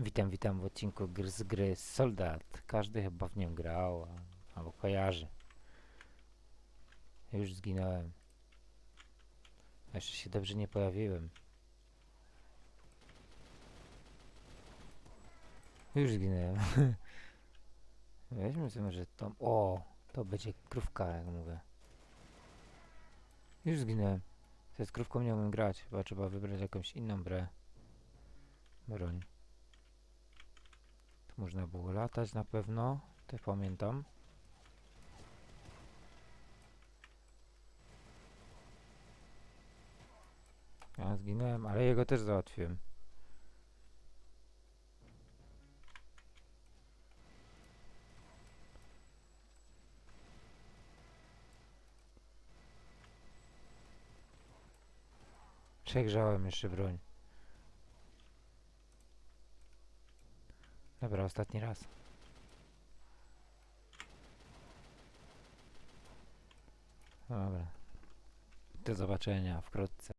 Witam, witam w odcinku gry z gry Soldat. Każdy chyba w nią grał, albo kojarzy. Już zginąłem. Jeszcze się dobrze nie pojawiłem. Już zginąłem. Weźmy sobie może tą... O! To będzie krówka, jak mówię. Już zginąłem. Ze krówką nie umiem grać. Chyba trzeba wybrać jakąś inną brę. Broń. Można było latać na pewno. To pamiętam. Ja zginąłem, ale jego też załatwiłem. Przegrzałem jeszcze broń. Dobra, ostatni raz. Dobra. Do zobaczenia wkrótce.